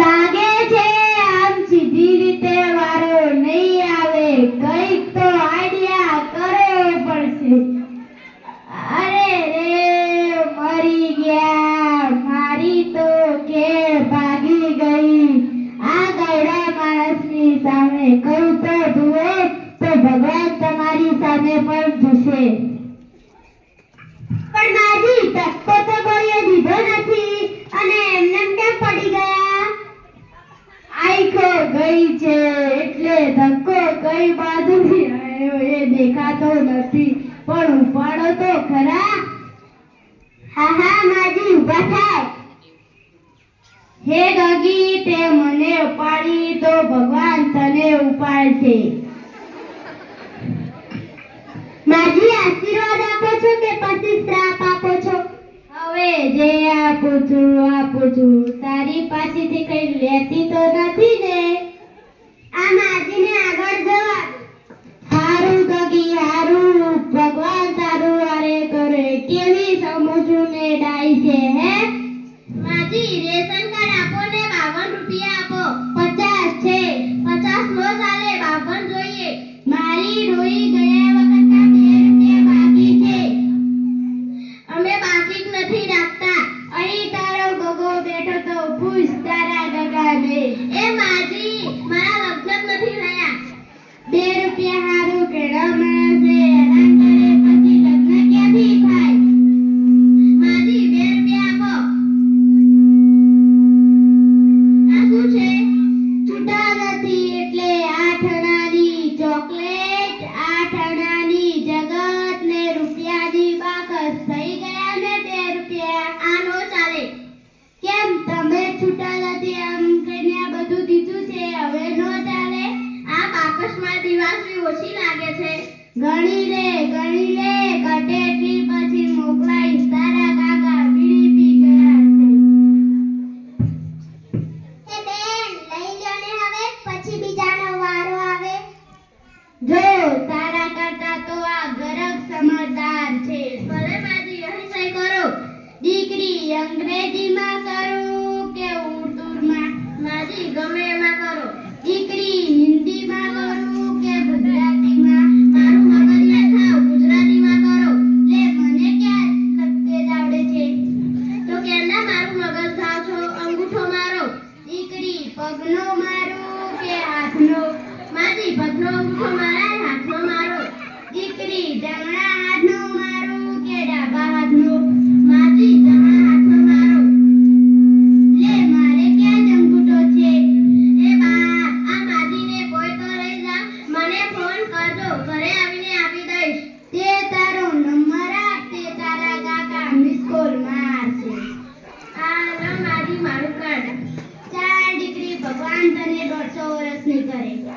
લાગે છે આમ સીધી રીતે વારો નહીં આવે. કંઈક તો આઈડિયા કરવો પડશે અરે રે, મરી ગયા. મારી તો કે ભાગી ગઈ. આ ગયડા માણસની સામે કહું તો જુઓ તો ભગવાન તમારી સામે પણ જશે પણ માજી ધક્કો તો કોઈએ દીધો નથી અને એમને કેમ પડી ગયા આઈખો ગઈ છે એટલે ધક્કો કઈ બાજુથી આવ્યો એ દેખાતો નથી. પણ ઉપાડો તો ખરા. હા હા, માજી, ઊભા થાય હે ગગી તે મને ઉપાડી તો ભગવાન તને ઉપાડશે. માજી, આશીર્વાદ આપો છો કે પછી શ્રાપ આપો છો? હવે જે આપું છું આપું છું. તારી પાસેથી કઈ લેતી તો નથી ને? Emma. ઓછી લાગે છે? ગણી લે ગણી લે ઘટે એટલી પછી મોકલાઈશ તારા કાકા બીડી પી ગયા છે. એ બેન લઈ લ્યો ને હવે પછી બીજાનો વારો આવે. જો તારા કાકા તો આ ગરગ સમજદાર છે. ભલે માજી અહીં સહી કરો. દીકરી અંગ્રેજીમાં કરું કે ઉર્દુમાં? માજી ગમે પગનો મારું કે હાથનો? માજી પગનો મારા હાથનો મારો. દીકરી જમણા હાથનો મારું કે ડાબા હાથનો? મારી